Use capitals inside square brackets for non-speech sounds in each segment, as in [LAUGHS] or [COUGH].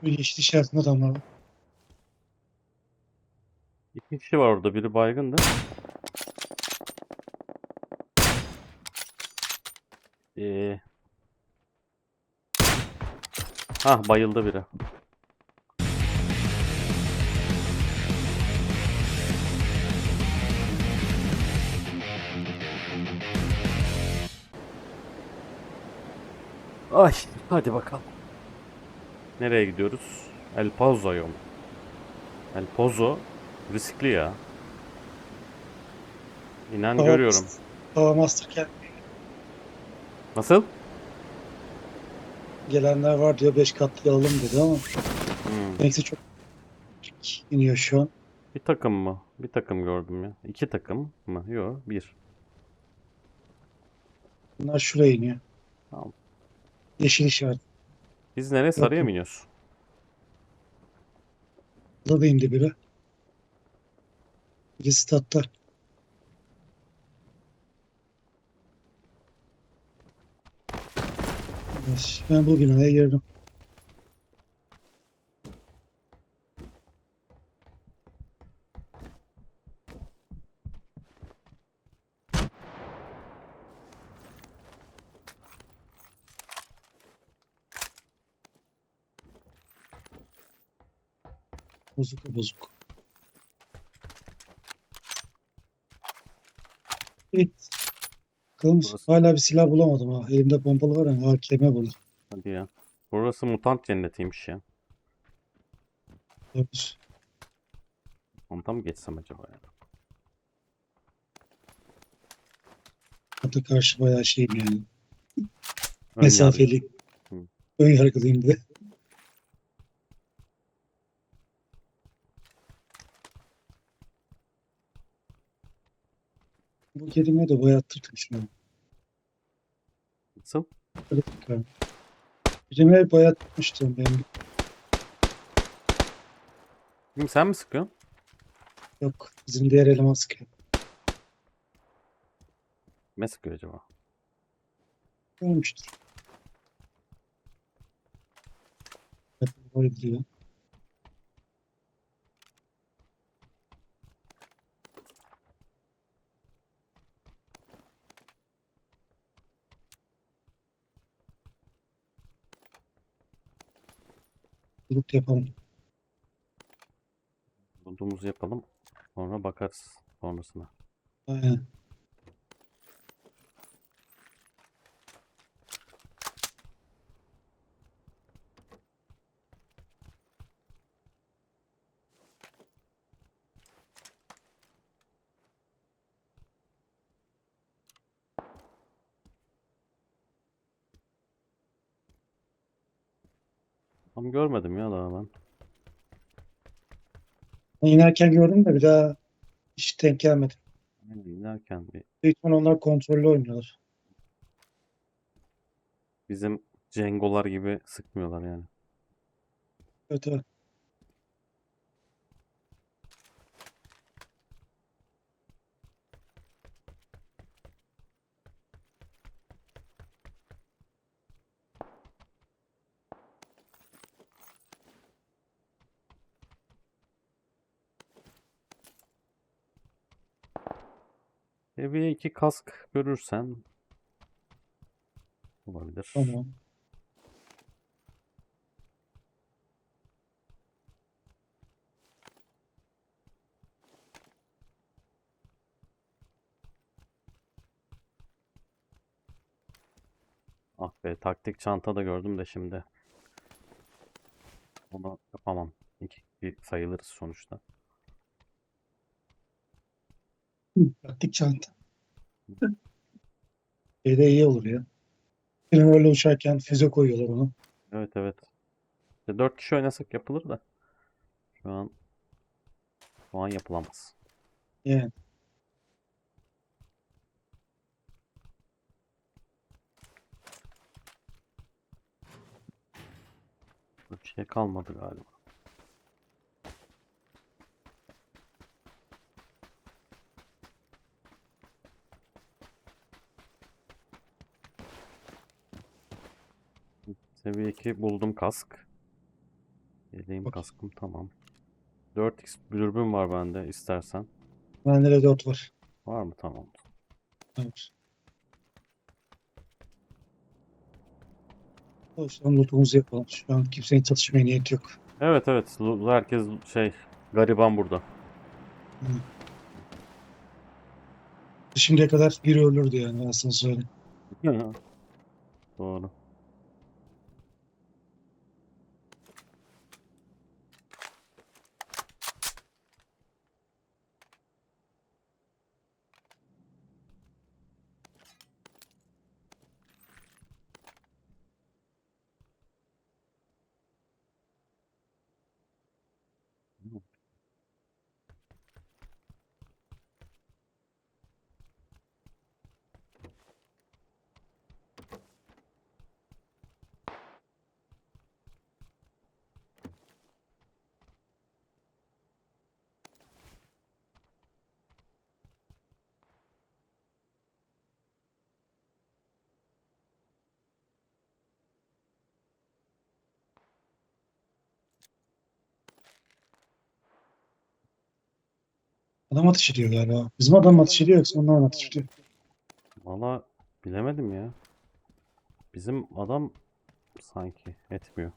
Şu yeşil işaretinde adamlar var. İki kişi var orada. Biri baygındı. Ee... Hah bayıldı biri. Ay hadi bakalım. Nereye gidiyoruz? El Pozo'ya mı? El Pozo riskli ya. İnan Hava- görüyorum. Hava Mastercard Nasıl? gelenler var diyor 5 katlı alalım dedi ama Hmm. neyse çok iniyor şu an. Bir takım mı? Bir takım gördüm ya. İki takım mı? Yok, bir. Bunlar şuraya iniyor. Tamam. Yeşil işaret. Biz nereye? Sarıya mı iniyoruz? Burada da indi biri. Biri statta. Ben bu binaya girdim. Bozuk bozuk. Evet. Bakalım Burası- hala bir silah bulamadım ha. Elimde pompalı var ya AKM buldum. Hadi ya. Burası mutant cennetiymiş ya. Olabilir. Mutanta mı geçsem acaba ya? Hatta karşı bayağı şeyim yani. Ön Mesafeli. Hı. Ön yargılıyım bir de. Bu kelime de ya. yargı. Nasıl? Öyle bakalım. Tırtmıştı benim. Kim sen mi sıkıyorsun? Yok. Bizim diğer eleman sıkıyor. Ne sıkıyor acaba? Ölmüştür. Hep böyle gidiyor. Grup yapalım. Bulduğumuzu yapalım. Sonra bakarız sonrasına. Aynen. Tam görmedim ya daha ben. İnerken gördüm de bir daha hiç denk gelmedi. Aynen, inerken bir Büyük ihtimal onlar kontrollü oynuyorlar. bizim Cengolar gibi sıkmıyorlar yani. Evet evet. Seviye 2 kask görürsen olabilir. Tamam. Ah be taktik çanta da gördüm de şimdi. Onu yapamam. İki bir sayılırız sonuçta. Taktik çanta. Şeyde iyi olur ya. Film uçarken füze koyuyorlar onu. Evet evet. İşte 4 kişi oynasak yapılır da. Şu an şu an yapılamaz. Yani. Bir şey kalmadı galiba. Seviye 2 buldum kask. Yeleğim Okey. kaskım tamam. 4x dürbün var bende istersen. Bende de 4 var. Var mı? Tamam. Evet. Yüzden lootumuzu yapalım. Şu an kimsenin çatışmaya niyeti yok. Evet evet. Herkes şey gariban burada. Şimdiye kadar biri ölürdü yani sana söyleyeyim. [LAUGHS] Doğru. Adam ateş ediyor galiba. Bizim adam ateş ediyor yoksa onlar mı ateş ediyor? Valla bilemedim ya. Bizim adam sanki etmiyor.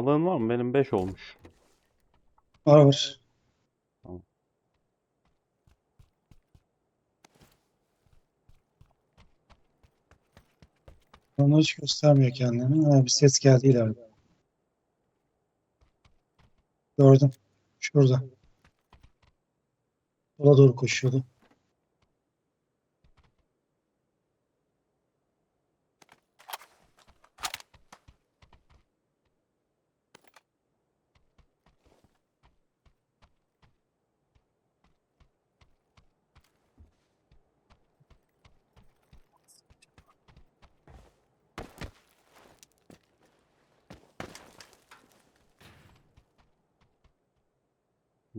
Sağlığın var mı? Benim 5 olmuş. Var var. Tamam. Onlar hiç göstermiyor kendini. Ha, bir ses geldi ileride. Gördüm. Şurada. Sola doğru koşuyordu.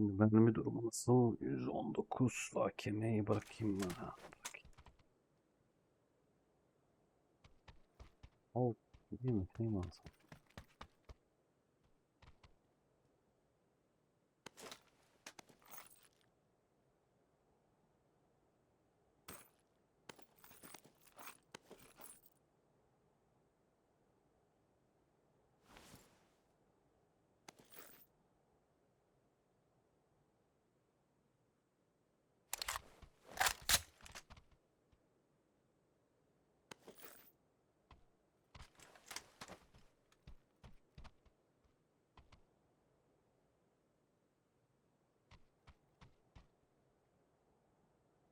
Şimdi bir durumu nasıl? 119 AKM'yi bırakayım mı? Bırakayım. Oh, değil mi? Şey mi alsam?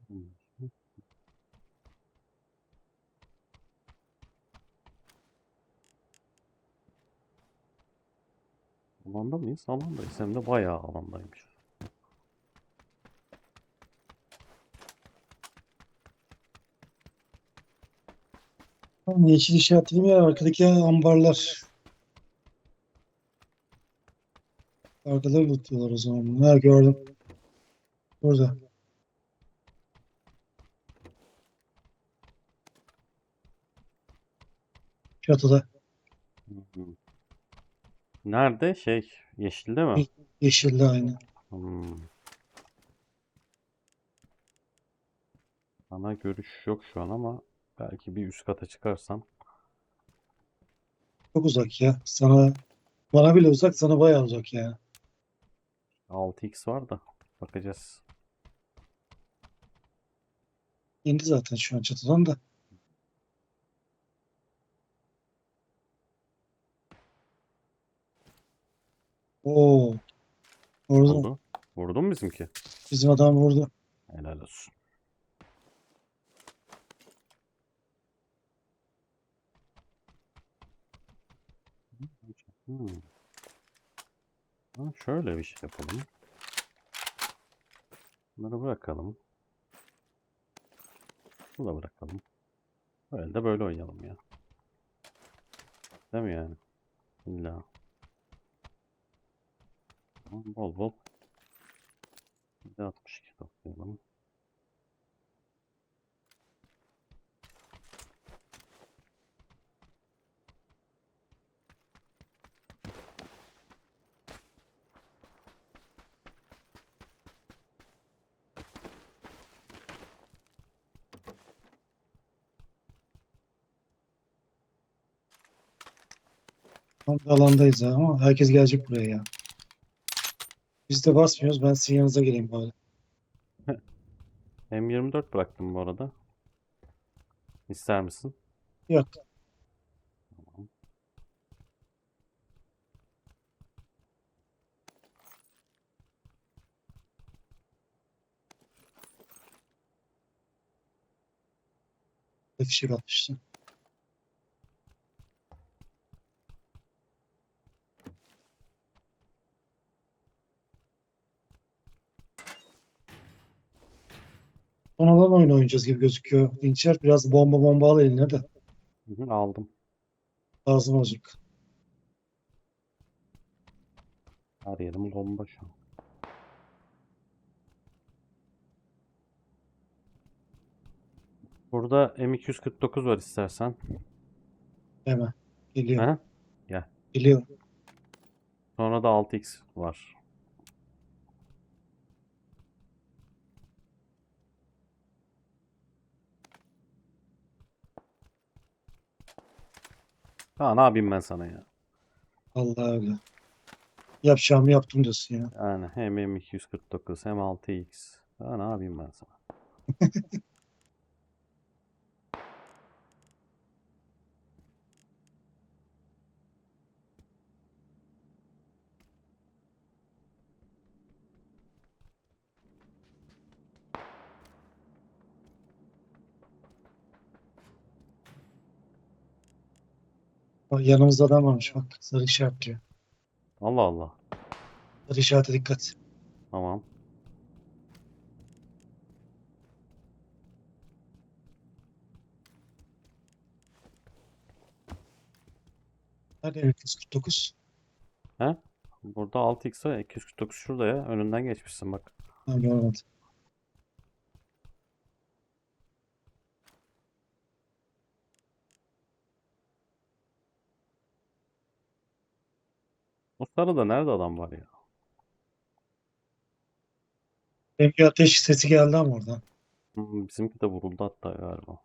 Hmm. Alanda mıyız? Alandayız. Hem de bayağı alandaymış. Tamam, yeşil işaretlediğim yer arkadaki ambarlar. Arkada lootluyorlar o zaman. Ha gördüm. Burada. Çatıda. Hı hı. Nerede? Şey, yeşilde mi? Yeşilde aynı. Hmm. Ana görüş yok şu an ama belki bir üst kata çıkarsam. Çok uzak ya. Sana bana bile uzak, sana bayağı uzak ya. 6x var da bakacağız. İndi zaten şu an çatıdan da. Oo. Orada Vurdu. Vurdu mu bizimki? bizim adam vurdu. Helal olsun. Hmm. Ha, şöyle bir şey yapalım. Bunları bırakalım. Bunu da bırakalım. Böyle de böyle oynayalım ya. Değil mi yani? İlla. Tamam, Bol bol. Bir de 62 toplayalım. Tam bir alandayız ama herkes gelecek buraya ya. Biz de basmıyoruz. Ben sizin yanınıza geleyim bari. M24 bıraktım bu arada. İster misin? Yok. Bir fişek atmıştı. Son alan oyun oynayacağız gibi gözüküyor. Dinçer biraz bomba bomba al eline de. Hı hı, aldım. Lazım olacak. Her yerim bomba şu an. Burada M249 var istersen. Hemen. Geliyor. Ha? Geliyor. Sonra da 6x var. Ha ne yapayım ben sana ya? Allah öyle. Yapacağımı yaptım diyorsun ya. Yani hem M249 hem 6x. Ha ne yapayım ben sana? [LAUGHS] Bak yanımızda adam varmış bak. Sarı işaret diyor. Allah Allah. Sarı işarete dikkat. Tamam. Nerede 249? He? Burada 6x var. 249 şurada ya. Önünden geçmişsin bak. Ha, görmedim. O sarıda nerede adam var ya? Benim bir ateş sesi geldi ama oradan. Hmm, bizimki de vuruldu hatta galiba.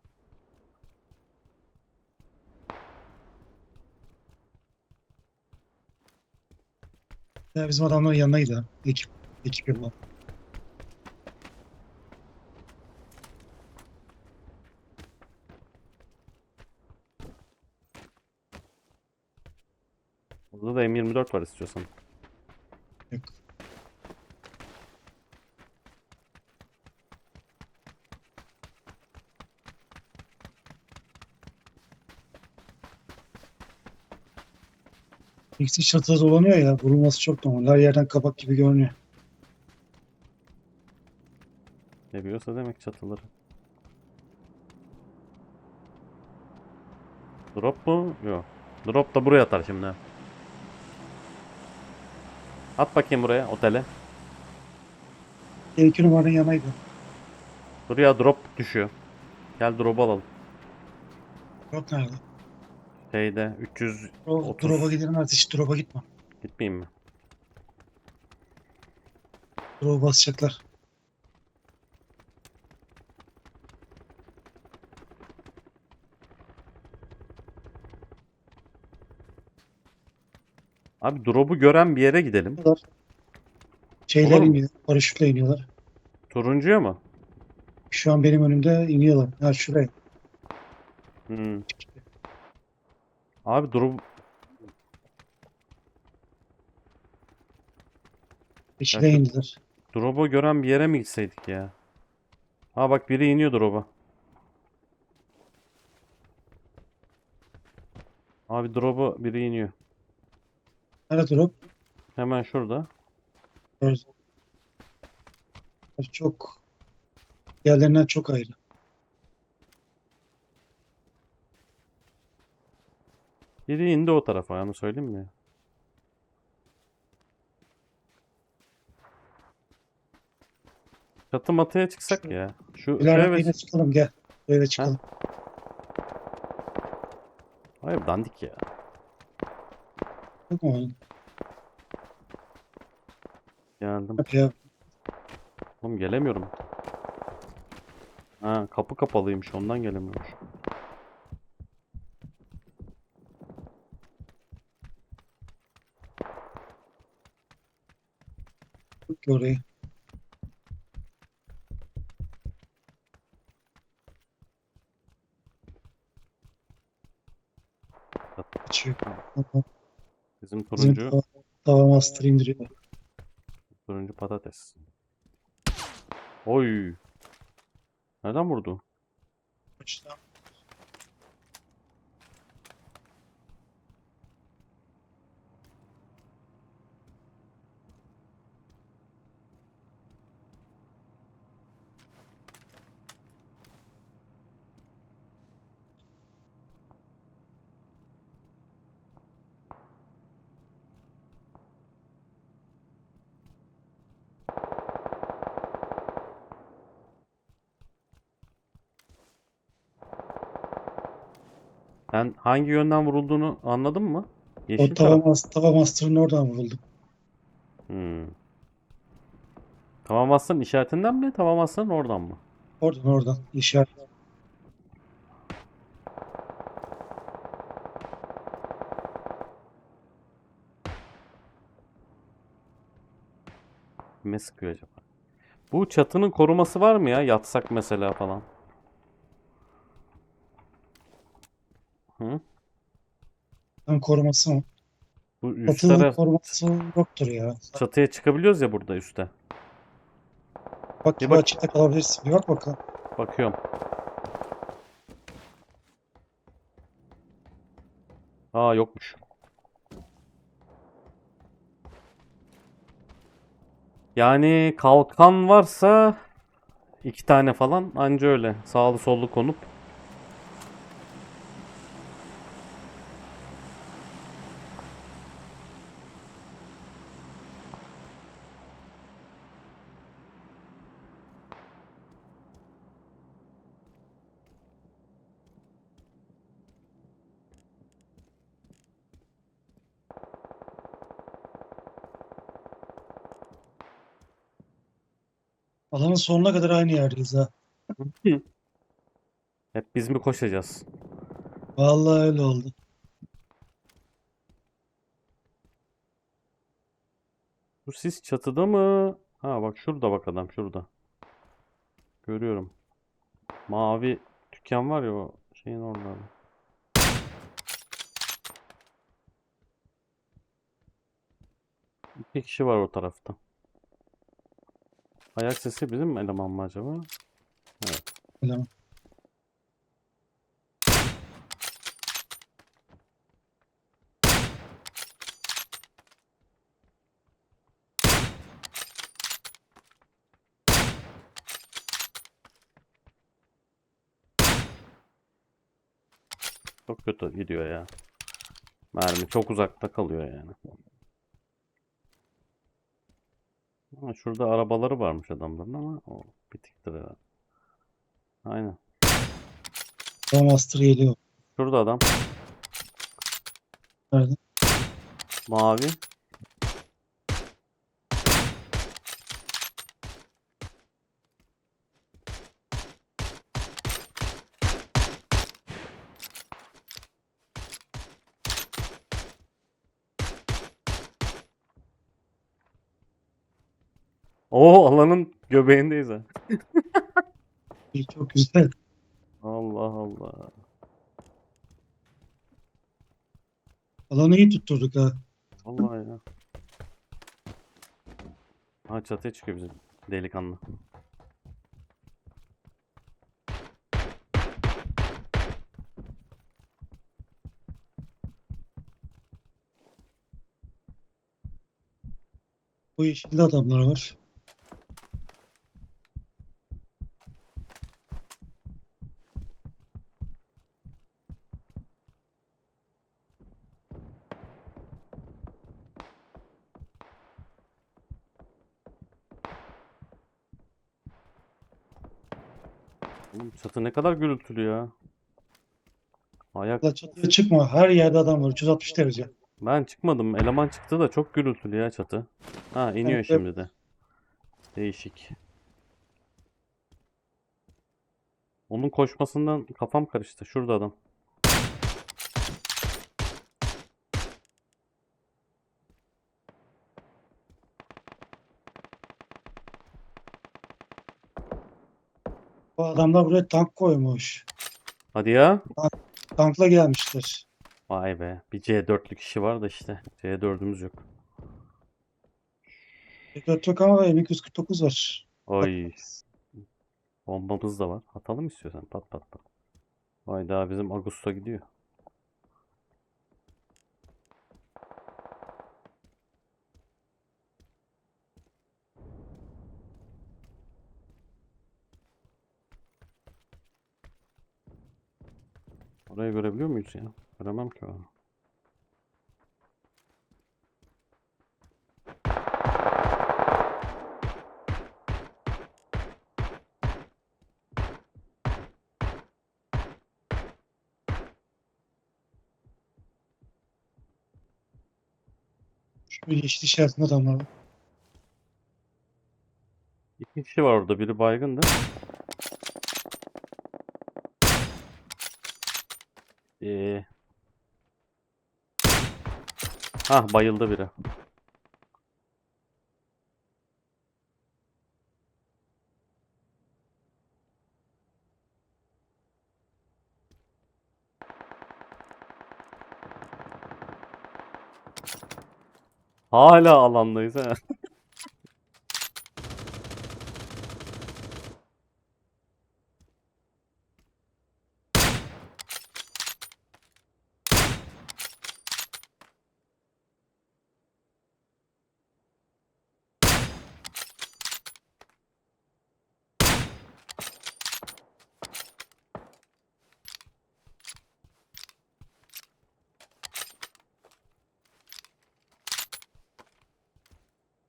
Ya bizim adamların yanına gidelim. Ekip, ekip yapalım. Burada da M24 var istiyorsan. Yok. İkisi çatıda dolanıyor ya. Vurulması çok normal. Her yerden kabak gibi görünüyor. Ne biliyorsa demek çatıları. Drop mu? Yok. Drop da buraya atar şimdi. At bakayım buraya otele. İki numaranın yanıydı. Dur ya drop düşüyor. Gel drop'u alalım. Yok nerede? Şeyde 300 O, 30. drop'a gidelim artık hiç drop'a gitme. gitmeyeyim mi? Drop'a basacaklar. Abi drop'u gören bir yere gidelim. Şeyler Olur mu? iniyor. Paraşütle iniyorlar. Turuncuya mı? Şu an benim önümde iniyorlar. Ha şuraya. Hmm. Abi drop Yeşile Ya şu- indiler. drop'u gören bir yere mi gitseydik ya? Ha bak biri iniyor drop'a. Abi drop'u biri iniyor. Nerede drop? Hemen şurada. Gördüm. Çok diğerlerinden çok ayrı. Biri indi o tarafa onu söyleyeyim mi? Çatı matıya çıksak ya. Şu şeye yine ve- çıkalım gel. Böyle çıkalım. Hayır dandik ya. Oyun? Geldim. Ya. Oğlum gelemiyorum. Ha kapı kapalıymış ondan gelemiyormuş. Orayı. Açıyor. Tamam. Bizim Bizim turuncu tava, tava master indiriyor. turuncu patates. Oy. Nereden vurdu? Uçtan. Sen hangi yönden vurulduğunu anladın mı? O Yeşil tava, taraf. mas- tava master'ın oradan vuruldu. Hmm. Tamam aslanın işaretinden mi? Tamam aslanın oradan mı? Oradan oradan. İşaret. Kime sıkıyor acaba? Bu çatının koruması var mı ya? Yatsak mesela falan. Hı? Tam koruması mı? Bu üst Çatının taraf koruması yoktur ya. çatıya çıkabiliyoruz ya burada üste. Bak Bir gibi bak. açıkta kalabilirsin. Bir bak bakalım. Bakıyorum. Aa yokmuş. Yani kalkan varsa iki tane falan anca öyle sağlı sollu konup Alanın sonuna kadar aynı yerdeyiz ha. hep biz mi koşacağız? Vallahi öyle oldu. Bu sis çatıda mı? Ha bak şurada bak adam şurada. Görüyorum. Mavi dükkan var ya o şeyin orada. İki kişi var o tarafta. Ayak sesi bizim eleman mı acaba? Bilemem. Çok kötü gidiyor ya. Mermi çok uzakta kalıyor yani. Ama şurada arabaları varmış adamların ama o bitiktir herhalde. Aynen. Master geliyor. Şurada adam. Nerede? Mavi. Oo alanın göbeğindeyiz ha. Çok güzel. Allah Allah. Alanı iyi tutturduk ha. Vallahi ya. Ha çatıya çıkıyor bizim delikanlı. Bu yeşilde adamlar var. Çatı ne kadar gürültülü ya. Ayak La çatıya çıkma. Her yerde adam var. 360 derece. ben çıkmadım. Eleman çıktı da çok gürültülü ya çatı. Ha iniyor Evet, şimdi de. Değişik. Onun koşmasından kafam karıştı. Şurada adam. Bu adamlar buraya tank koymuş. Hadi ya. Tankla gelmişler. Vay be. Bir C4'lük kişi var da işte. C4'ümüz yok. Dört yok ama M249 var. Oy. Bombamız da var. Atalım istiyorsan. Pat pat pat. Vay daha bizim Ağustos gidiyor. Orayı görebiliyor muyuz ya? Göremem ki onu. Bir işaretinde adamlar var. İki kişi var orada. Biri baygındı. Ee... Hah bayıldı biri. Hala alandayız ha. [LAUGHS]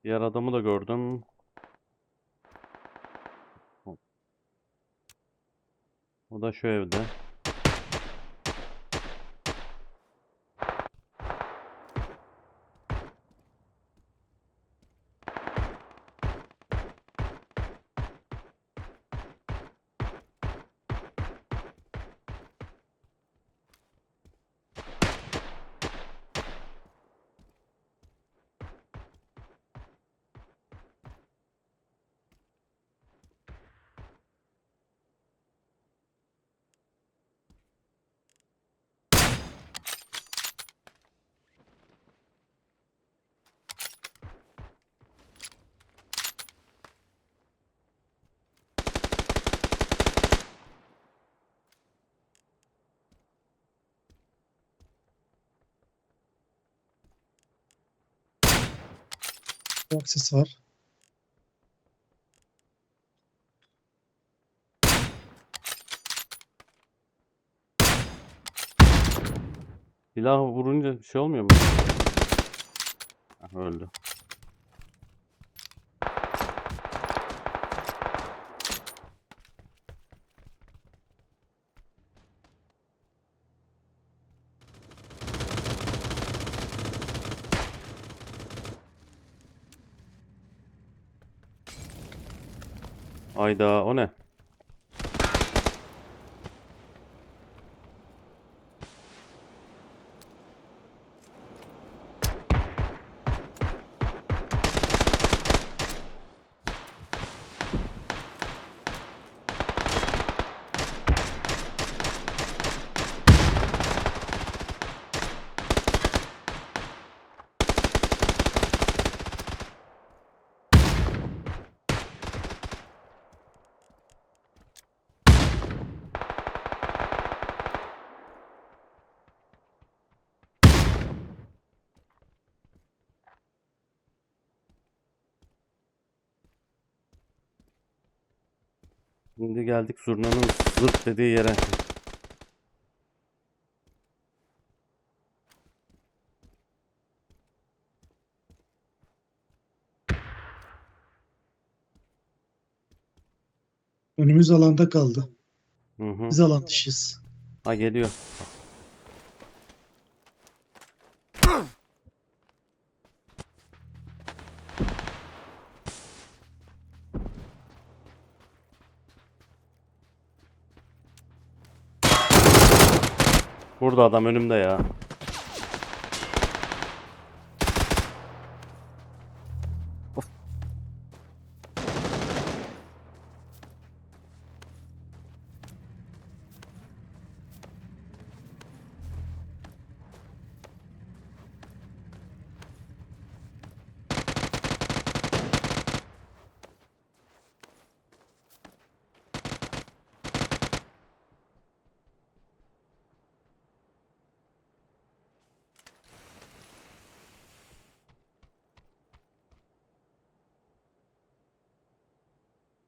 Diğer adamı da gördüm. O- da şu evde. Çok ses var. Silah vurunca bir şey olmuyor mu? Hah, öldü. Ayda o ne? Geldik zurnanın zırt dediği yere. Önümüz alanda kaldı. Hı hı. Biz alan dışıyız. Ha geliyor. Burada adam önümde ya.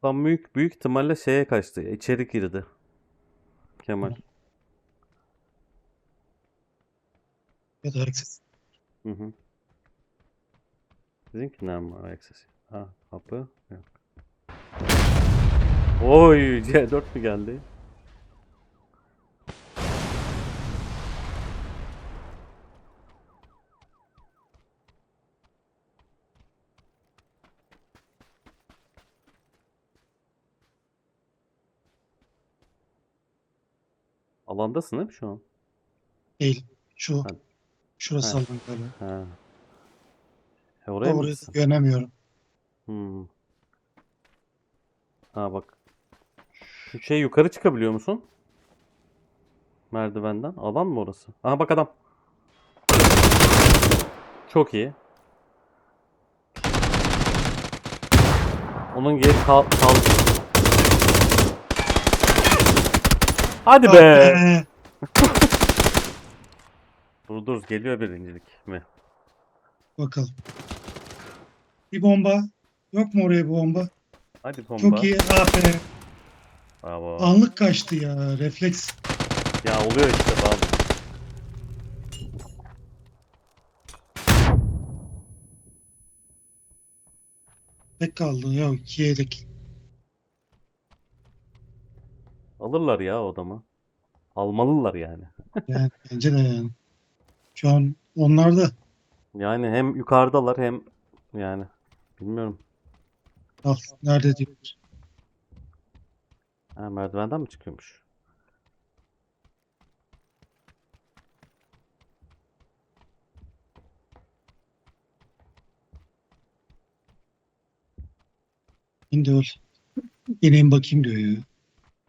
Tam büyük büyük ihtimalle şeye kaçtı. İçeri girdi. Kemal. Ya da herkes. Hı hı. Sizinkinden mi ayak sesi? Ha kapı yok. Oy C4 mü geldi? Alandasın değil mi şu an? Değil. Şu. Ha. Şurası Ha. alan galiba. Ha. E oraya mı Orayı gitsin? göremiyorum. Hmm. Ha bak. Şu şey yukarı çıkabiliyor musun? Merdivenden. Alan mı orası? Aha bak adam. Çok iyi. Onun geri kal kal. Hadi be. [LAUGHS] Dur dur geliyor birincilik mi? Bakalım. Bir bomba. Yok mu oraya bir bomba? Hadi bomba. Çok iyi. Be. Bravo. Anlık kaçtı ya. Refleks. Ya oluyor işte bazı. Tek kaldı. Ya iki yedek. Alırlar ya o adamı. Almalılar yani. Yani bence de yani. Şu an onlar da. Yani hem yukarıdalar hem yani bilmiyorum. Al. Nerede diyor. Ha, merdivenden mi çıkıyormuş? Şimdi öl. İneyim bakayım diyor ya.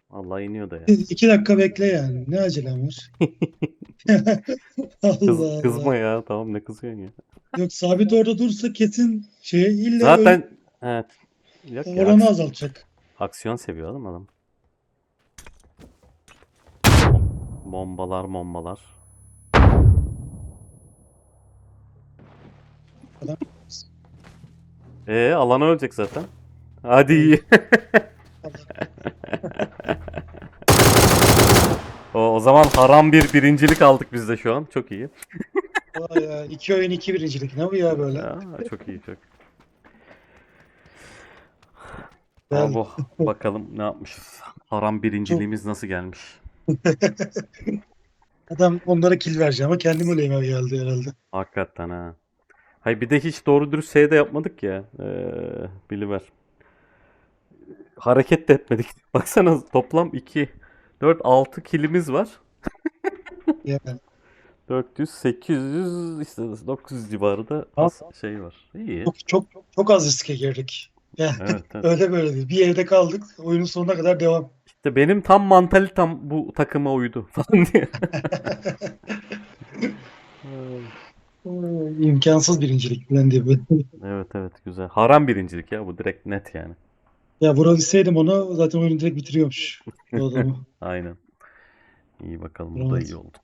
Allah iniyor da ya. İki dakika bekle yani. Ne acelem var? [LAUGHS] [LAUGHS] Allah Kız, Allah. kızma ya tamam ne kızıyorsun ya. Yok sabit orada dursa kesin şeye illa Zaten evet. Yok öl- ya, oranı aks- azaltacak. aksiyon seviyor adam adam. Bombalar bombalar. Adam- Ee alana ölecek zaten. Hadi iyi. [LAUGHS] o, o zaman haram bir birincilik aldık biz de şu an. Çok iyi. Vay ya, iki oyun iki birincilik. Ne bu ya böyle? Ya, çok iyi çok. Ama bu bakalım ne yapmışız. Haram birinciliğimiz nasıl gelmiş. [LAUGHS] Adam onlara kill vereceğim ama kendim öleyime geldi herhalde. Hakikaten ha. Hay bir de hiç doğru dürüst şey de yapmadık ya. Ee, biliver. Hareket de etmedik. [LAUGHS] Baksana toplam 2 4 6 kilimiz var. Yani 400 800 işte 900 civarı da az şey var. İyi. çok çok çok az riske girdik. Yani Evet, evet. [LAUGHS] öyle böyle değil. Bir evde kaldık. Oyunun sonuna kadar devam. İşte benim tam mantalitem bu takıma uydu [LAUGHS] falan diye. [LAUGHS] İmkansız birincilik falan diye. Evet evet güzel. Haram birincilik ya bu direkt net yani. Ya vurabilseydim onu zaten oyunu direkt bitiriyormuş. [LAUGHS] O adamı. Aynen. İyi bakalım bu da Evet. iyi oldu.